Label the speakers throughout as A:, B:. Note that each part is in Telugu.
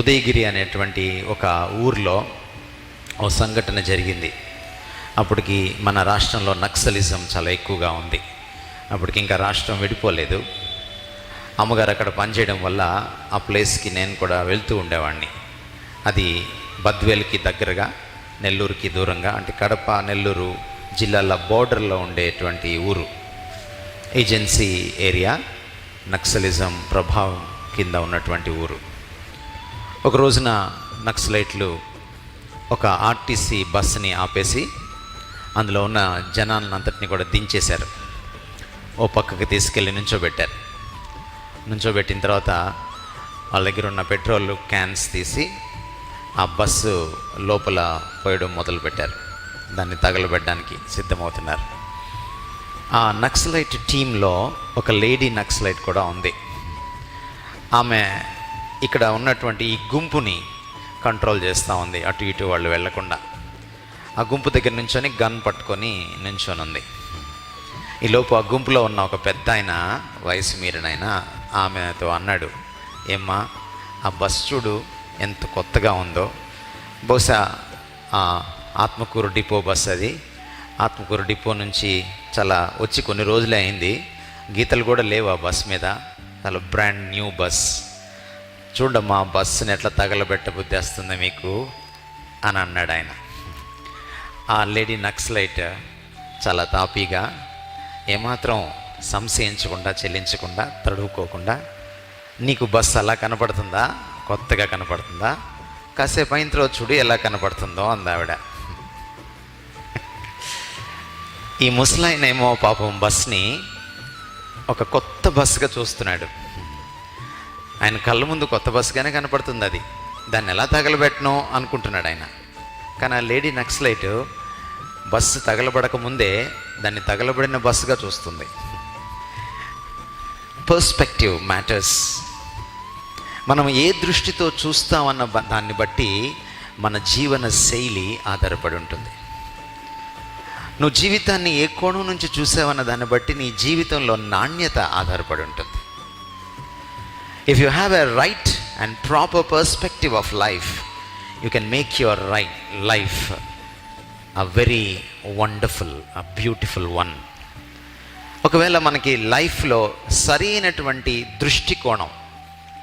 A: ఉదయగిరి అనేటువంటి ఒక ఊర్లో ఓ సంఘటన జరిగింది. అప్పటికి మన రాష్ట్రంలో నక్సలిజం చాలా ఎక్కువగా ఉంది. అప్పటికి ఇంకా రాష్ట్రం విడిపోలేదు. అమ్మగారు అక్కడ పనిచేయడం వల్ల ఆ ప్లేస్కి నేను కూడా వెళ్తూ ఉండేవాడిని అది బద్వేల్కి దగ్గరగా నెల్లూరుకి దూరంగా అంటే కడప నెల్లూరు జిల్లాల బోర్డర్లో ఉండేటువంటి ఊరు. ఏజెన్సీ ఏరియా నక్సలిజం ప్రభావం కింద ఉన్నటువంటి ఊరు. ఒక రోజున నక్సలైట్లు ఒక ఆర్టీసీ బస్సుని ఆపేసి అందులో ఉన్న జనాలంతటిని కూడా దించేశారు. ఓ పక్కకి తీసుకెళ్ళి నుంచోబెట్టారు. నుంచోబెట్టిన తర్వాత వాళ్ళ దగ్గర ఉన్న పెట్రోల్ క్యాన్స్ తీసి ఆ బస్సు లోపల పోయడం మొదలుపెట్టారు. దాన్ని తగలబెట్టడానికి సిద్ధమవుతున్నారు. ఆ నక్సలైట్ టీంలో ఒక లేడీ నక్సలైట్ కూడా ఉంది. ఆమె ఇక్కడ ఉన్నటువంటి ఈ గుంపుని కంట్రోల్ చేస్తూ ఉంది. అటు ఇటు వాళ్ళు వెళ్ళకుండా ఆ గుంపు దగ్గర నుంచొని గన్ పట్టుకొని నించొని ఉంది. ఈలోపు ఆ గుంపులో ఉన్న ఒక పెద్ద ఆయన వయసు మీరినైన ఆమెతో అన్నాడు ఏమ్మా ఆ బస్ చూడు ఎంత కొత్తగా ఉందో. బహుశా ఆ ఆత్మకూరు డిపో బస్ అది. ఆత్మకూరు డిపో నుంచి చాలా వచ్చి కొన్ని రోజులే అయింది. గీతలు కూడా లేవు ఆ బస్ మీద. చాలా బ్రాండ్ న్యూ బస్. చూడమ్మా బస్సుని ఎట్లా తగలబెట్ట బుద్ధి వస్తుంది మీకు? అని అన్నాడు ఆయన. ఆ లేడీ నక్సలైట్ చాలా తాపీగా ఏమాత్రం సంశయించకుండా చెల్లించకుండా తడువుకోకుండా నీకు బస్సు అలా కనపడుతుందా? కొత్తగా కనపడుతుందా? కాసేపు అయిన తర్వాత చూడు ఎలా కనపడుతుందో అంది ఆవిడ. ఈ ముసలాయన ఏమో పాపం బస్ని ఒక కొత్త బస్సుగా చూస్తున్నాడు. ఆయన కళ్ళ ముందు కొత్త బస్సుగానే కనపడుతుంది అది. దాన్ని ఎలా తగలబెట్టను అనుకుంటున్నాడు ఆయన. కానీ ఆ లేడీ నక్సలైట్ బస్సు తగలబడక ముందే దాన్ని తగలబడిన బస్సుగా చూస్తుంది. పర్స్పెక్టివ్ మ్యాటర్స్ మనం ఏ దృష్టితో చూస్తామన్న దాన్ని బట్టి మన జీవన శైలి ఆధారపడి ఉంటుంది. నువ్వు జీవితాన్ని ఏ కోణం నుంచి చూసావన్న దాన్ని బట్టి నీ జీవితంలో నాణ్యత ఆధారపడి ఉంటుంది. If you have a right and proper perspective of life you can make your right life a very wonderful a beautiful one ఒకవేళ మనకి లైఫ్లో సరైనటువంటి దృష్టికోణం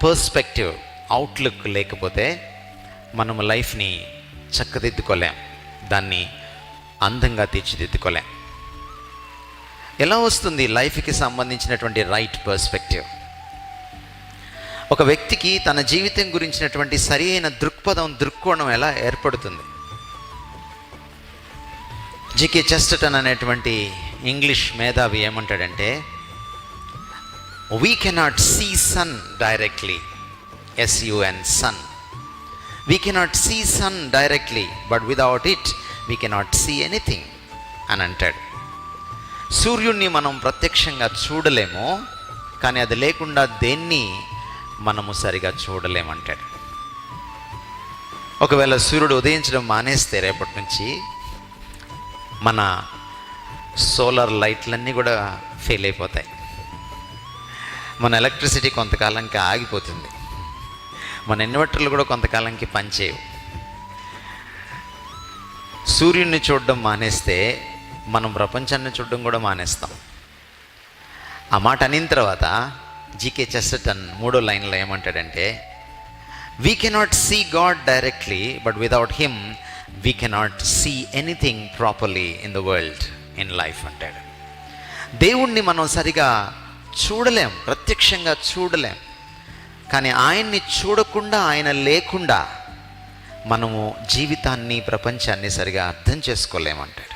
A: పర్స్పెక్టివ్ అవుట్లుక్ లేకపోతే మనము లైఫ్ని చక్కదిద్దుకోలేం. దాన్ని అందంగా తీర్చిదిద్దుకోలేం. ఎలా వస్తుంది లైఫ్కి సంబంధించినటువంటి రైట్ పర్స్పెక్టివ్ ఒక వ్యక్తికి తన జీవితం గురించినటువంటి సరి అయిన దృక్పథం దృక్కోణం ఎలా ఏర్పడుతుంది? జికే చెస్టన్ అనేటువంటి ఇంగ్లీష్ మేధావి ఏమంటాడంటే we cannot see sun directly S U N sun we cannot see sun directly but without it we cannot see anything అని అంటాడు. సూర్యుడిని మనం ప్రత్యక్షంగా చూడలేము కానీ అది లేకుండా దేన్ని మనము సరిగా చూడలేమంటాడు. ఒకవేళ సూర్యుడు ఉదయించడం మానేస్తే రేపటి నుంచి మన సోలార్ లైట్లన్నీ కూడా ఫెయిల్ అయిపోతాయి. మన ఎలక్ట్రిసిటీ కొంతకాలంకి ఆగిపోతుంది. మన ఇన్వర్టర్లు కూడా కొంతకాలంకి పనిచేయవు. సూర్యుడిని చూడడం మానేస్తే మనం ప్రపంచాన్ని చూడడం కూడా మానేస్తాం. ఆ మాట అనిన తర్వాత జీకే చెస్టన్ మూడో లైన్లో ఏమంటాడంటే we cannot see God directly but without him we cannot see anything properly in the world in life అంటాడు. దేవుణ్ణి మనం సరిగా చూడలేం ప్రత్యక్షంగా చూడలేం. కానీ ఆయన్ని చూడకుండా ఆయన లేకుండా మనము జీవితాన్ని ప్రపంచాన్ని సరిగా అర్థం చేసుకోలేమంటాడు